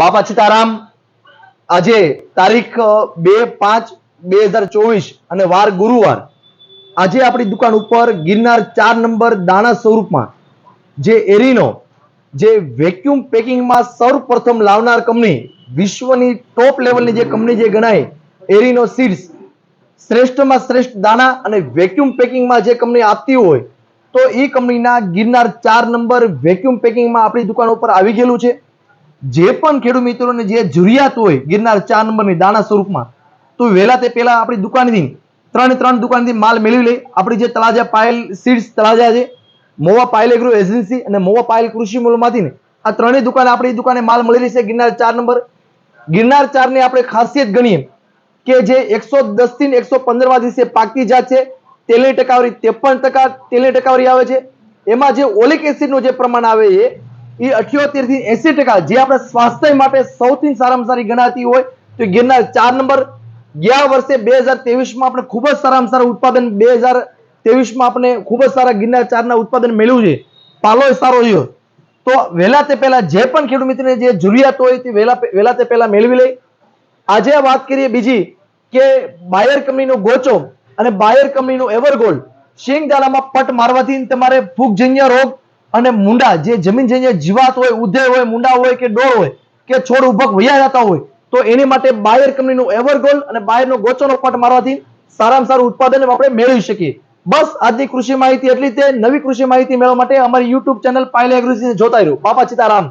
બાપા સીતારામ, આજે તારીખ બે પાંચ બે હજાર ચોવીસ અને વાર ગુરુવાર. આજે આપણી દુકાન ઉપર ગિરનાર ચાર નંબર દાણા સ્વરૂપમાં જે એરીનો, જે વેક્યુમ પેકિંગમાં સૌપ્રથમ લાવનાર કંપની, વિશ્વની ટોપ લેવલની જે કંપની જે ગણાય, એરીનો સીડ્સ શ્રેષ્ઠમાં શ્રેષ્ઠ દાણા અને વેક્યુમ પેકિંગમાં જે કંપની આપતી હોય, તો એ કંપનીના ગિરનાર ચાર નંબર વેક્યુમ પેકિંગમાં આપણી દુકાન ઉપર આવી ગયેલું છે. જે પણ ખેડૂત મિત્રોને જે જરૂરિયાત હોય ગિરનાર ચાર નંબરની દાણા સ્વરૂપમાં, તો વહેલા તે પહેલાં આપણી દુકાનથી ત્રણ ત્રણ દુકાનથી માલ મેળવી લે. આપણી જે તળાજા પાયલ સીડ્સ તળાજા છે, મોવા પાયલ એગ્રો એજન્સી અને મોવા પાયલ કૃષિ મોલમાંથી આ ત્રણેય દુકાન આપણી દુકાને માલ મળેલી છે ગિરનાર ચાર નંબર. ગિરનાર ચારની આપણે ખાસિયત ગણીએ કે જે એકસો દસથી એકસો પંદરમાં દિવસે પાકતી જાત છે, તેલની ટકાવારી ત્રેપન ટકા તેલની ટકાવારી આવે છે. એમાં જે ઓલિક એસિડનું જે પ્રમાણ આવે છે એ અઠ્યોતેરથી એસી ટકા જે આપણે સ્વાસ્થ્ય માટે સૌથી સારામાં સારી ગણાતી હોય તો ગિરનાર ચાર નંબર. ગયા વર્ષે બે હજાર તેવીસમાં આપણે ખૂબ જ સારામાં સારા ઉત્પાદન બે હજાર તેવીસમાં આપણે ખૂબ જ સારા ગિરનાર ચારના ઉત્પાદન મેળવ્યું છે. પાલો સારો રહ્યો. તો વહેલા તે પહેલા જે પણ ખેડૂત મિત્રને જે જરૂરિયાત હોય તે વહેલા વહેલા તે પહેલા મેળવી લે. આજે વાત કરીએ બીજી કે બાયર કંપનીનો ગોચો અને બાયર કંપનીનો એવરગોલ્ડ શિંગ દાણામાં પટ મારવાથી તમારે ફૂગજન્ય રોગ અને મુંડા જે જમીન જઈને જીવાત હોય ઉધેર હોય, મુંડા હોય કે ડોળ હોય, કે છોડ ઉભક વૈયા જતા હોય, તો એની માટે બાયર કંપનીનું એવરગોલ્ડ અને બાયરનો ગોચોનો પટ મારવાથી સારામાં સારું ઉત્પાદન આપણે મેળવી શકીએ. બસ આજની કૃષિ માહિતી એટલી તે નવી કૃષિ માહિતી મેળવવા માટે અમારી યુટ્યુબ ચેનલ પાયલ એગ્રીને જોતા રહ્યું બાપા સીતારામ.